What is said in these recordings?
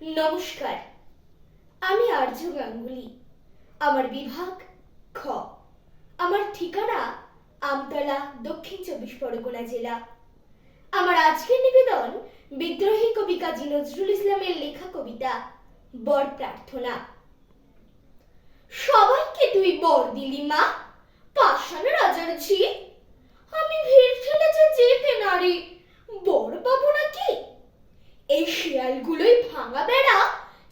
নমস্কার। আমি আর্য গাঙ্গুলি। আমার বিভাগ খ। আমার ঠিকানা আমতলা, দক্ষিণ চব্বিশ পরগনা জেলা। আমার আজকের নিবেদন বিদ্রোহী কবি কাজী নজরুল ইসলামের লেখা কবিতা, বর প্রার্থনা। সবাইকে তুই বর দিলি মা, পাষাণ রাজার ঝি আমি ভিড় ঠেলেছে যেতে নারী বর পাবো নাকি এই শিয়ালগুলোই ভাঙা বেড়া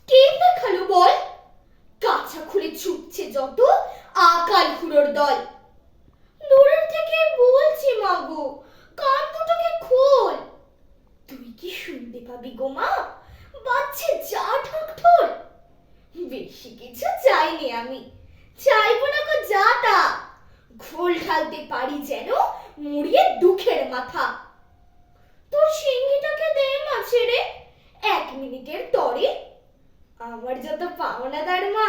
কে দেখাল বল কাছা খুলে ছুটছে যত আকাল খুঁড়োর দল। দূরের থেকে বলছি মাগো কান দুটোকে খোল। তুই কি শুনতে পাবি গো মা? বাচ্চা যা ঠক ঠোল বেশি কিছু চাইনি আমি। চাইব না গো যা তা। ঘোল ঢালতে পারি যেন মুড়িয়ে দুঃখের মাথা। তোর সিঙ্গিটাকে দে মা ছেড়ে এক মিনিটের তরে। আমার যত পাওনাদার মা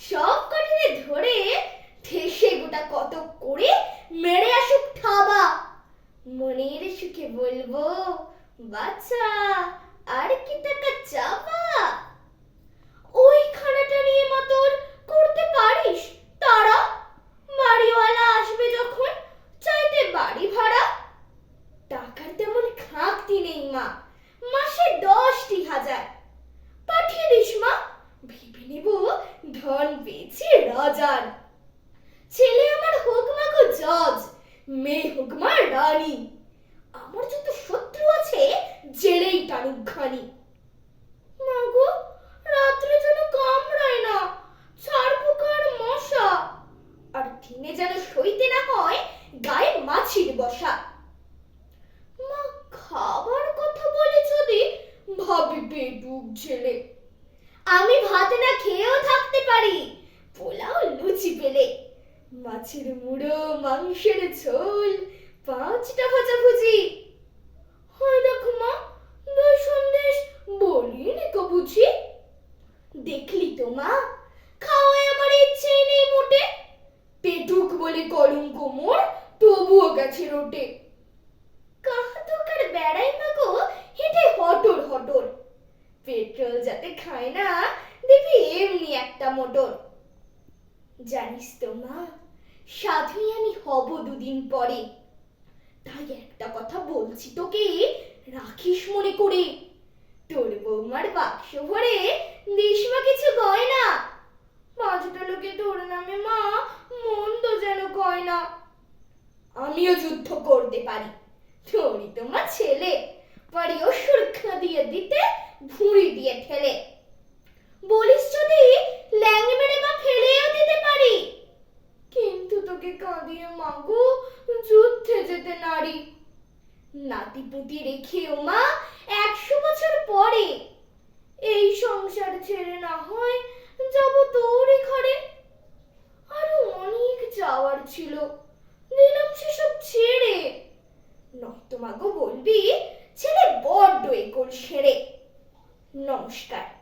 সব কঠিনে ধরে ঠেসে গোটা কত করে মেরে আসুক থাবা। মনের সুখে বলব বাচ্চা আর কি টাকা চাপা ওই খানাটা নিয়ে মা তোর করতে পারিস? তারা বাড়িওয়ালা আসবে যখন, চাইতে বাড়ি ভাড়া? টাকার তেমন খাঁকতি নেই, মা। রাজার ছেলে আমার হোক মা গো জজ, মেয়ে হোক মা রানী। আমার যত শত্রু আছে, জেলেই টানুক ঘানি। মা গো, রাত্রে যেন কামড়ায় না ছাড় পোকার মশা। আর দিনে যেন সইতে না হয়, গায়ে মাছির বসা। মা, খাবার কথা বলে যদি ভাবি পেটুক ছেলে আমি ভাত না খেয়েও থাকতে পারি। পোলাও লুচি পেলে। মাছের মুড়ো, মাংসের ঝোল, পাঁচটা ভাজা ভুজি হয় দেখো মা, দই সন্দেশ বলিনি তো বুঝি। দেখলি তো মা, খাওয়ায় আমার ইচ্ছে নেই মোটে। পেটুক বলে কলঙ্ক মোর তবুও গেছে রোটে। কাহাতকার বেড়াই মাগো হেঁটে হটর হটর। পেট্রোল যাতে খায় না দেখি এমনি একটা মোটর। জানিস তো মা, সাধুই আমি হব দুদিন পরে। তাই একটা কথা বলছি তোকে, রাখিস মনে করে। তোর বৌমার বাক্স ভরে দিস মা কিছু গয়না। পাঁচটা লোকে তোর নামে মা, মন্দ যেন কয় না। আমিও যুদ্ধ করতে পারি। তোরই তোমার ছেলে পারি সুরক্ষা দিয়ে দিতে, ভুঁড়ি দিয়ে ঠেলে। কাঁদিয়ে মাগো, যুদ্ধে যেতে নারী। রেখে একশো বছর পরে। এই সংসার ছেড়ে না হয় যাব ঘরে। আরও অনেক যাওয়ার ছিল নিলাম সেসব ছেড়ে। নর্তমাগো বলবি ছেড়ে বড্ড এগুল সেরে। নমস্কার।